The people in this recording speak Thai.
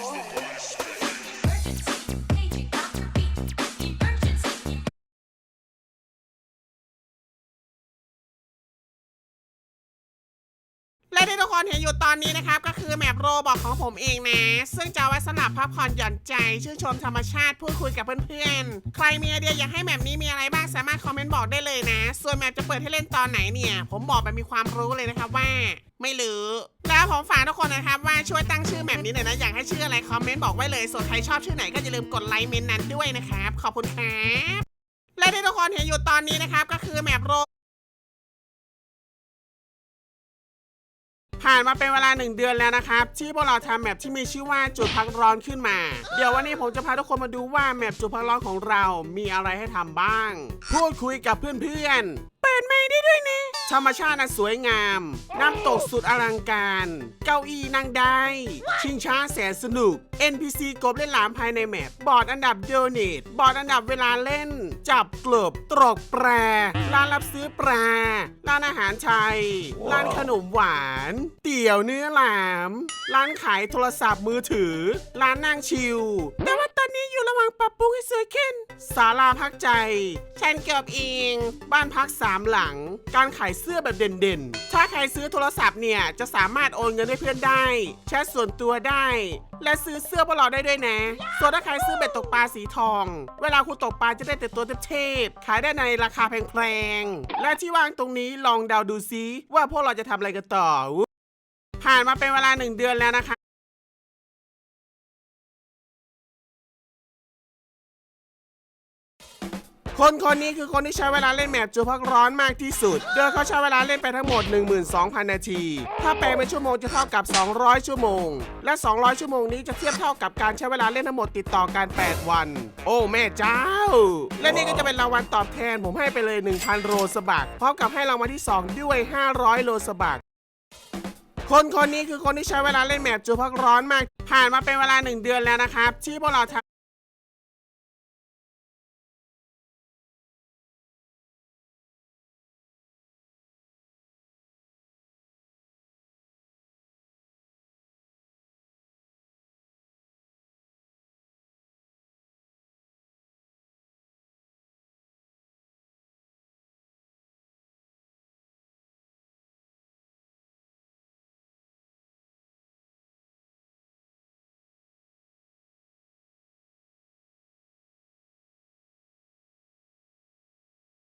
Oh. และที่ทุกคนเห็นอยู่ตอนนี้นะครับ ก็คือแมปโรบอกของผมเองนะ ซึ่งจะเอาไว้สำหรับพักผ่อนหย่อนใจ ชื่นชมธรรมชาติพูดคุยกับเพื่อนๆ ใครมีไอเดียอยากให้แมปนี้มีอะไรบ้างสามารถคอมเมนต์บอกได้เลยนะ ส่วนแมปจะเปิดให้เล่นตอนไหนเนี่ย ผมบอกแบบมีความรู้เลยนะครับว่า ไม่รู้แล้วผมฝากทุกคนนะครับว่าช่วยตั้งชื่อแมปนี้หน่อยนะอยากให้ชื่ออะไรคอมเมนต์บอกไว้เลยส่วนใครชอบชื่อไหนก็อย่าลืมกดไลค์เมนต์นั้นด้วยนะครับขอบคุณครับและที่ทุกคนเห็นอยู่ตอนนี้นะครับก็คือแมปโร ผ่านมาเป็นเวลาหนึ่งเดือนแล้วนะครับ ที่พวกเราทำแมปที่มีชื่อว่าจุดพักร้อนขึ้นมา เดี๋ยววันนี้ผมจะพาทุกคนมาดูว่าแมปจุดพักร้อนของเรา มีอะไรให้ทำบ้าง พูดคุยกับเพื่อนๆ เปิดไมค์ได้ด้วยนะ ธรรมชาติน่ะสวยงาม น้ำตกสุดอลังการ เก้าอี้นั่งได้ ชิงช้าแสนสนุก NPC กบเล่นหลามภายในแมปบอร์ดอันดับโดเนทบอร์ดอันดับเวลาเล่น จับกลบตรกแปร ร้านรับซื้อปลาร้านอาหารไทย ร้านขนมหวาน เตี๋ยวเนื้อหลาม ร้านขายโทรศัพท์มือถือ ร้านนั่งชิล แต่ว่าตอนอนนี้อยู่ระหว่างปรับปรุงให้สวยขึ้น ศาลาพักใจ ฉันเก็บเอง บ้านพักสามหลัง การขายเสื้อแบบเด่นๆ ถ้าใครซื้อโทรศัพท์เนี่ย จะสามารถโอนเงินให้เพื่อนได้ แชทส่วนตัวได้ และซื้อเสื้อพวกเราได้ด้วยนะ ส่วนถ้าใครซื้อเบ็ดตกปลาสีทอง เวลาคุณตกปลาจะได้แต่ตัวเทพๆขายได้ในราคาแพงๆ และที่วางตรงนี้ลองเดาดูซิว่าพวกเราจะทำอะไรกันต่อ ผ่านมาเป็นเวลาหนึ่งเดือนแล้วนะคะ คนคนนี้คือคนที่ใช้เวลาเล่นแมปจูพักร้อนมากที่สุด โดยเขาใช้เวลาเล่นไปทั้งหมด 12,000 นาที ถ้าแปลเป็นชั่วโมงจะเท่ากับ 200 ชั่วโมง และ 200 ชั่วโมงนี้จะเทียบเท่ากับการใช้เวลาเล่นทั้งหมดติดต่อกัน 8 วัน โอ้แม่เจ้า และนี่ก็จะเป็นรางวัลตอบแทนผมให้ไปเลย 1,000 โรสบักพร้อมกับให้รางวัลที่ 2 ด้วย 500 โรสบักคนคนนี้คือคนที่ใช้เวลาเล่นแมปจูพักร้อนมาก ผ่านมาเป็นเวลาหนึ่งเดือนแล้วนะครับ ที่พวกเราท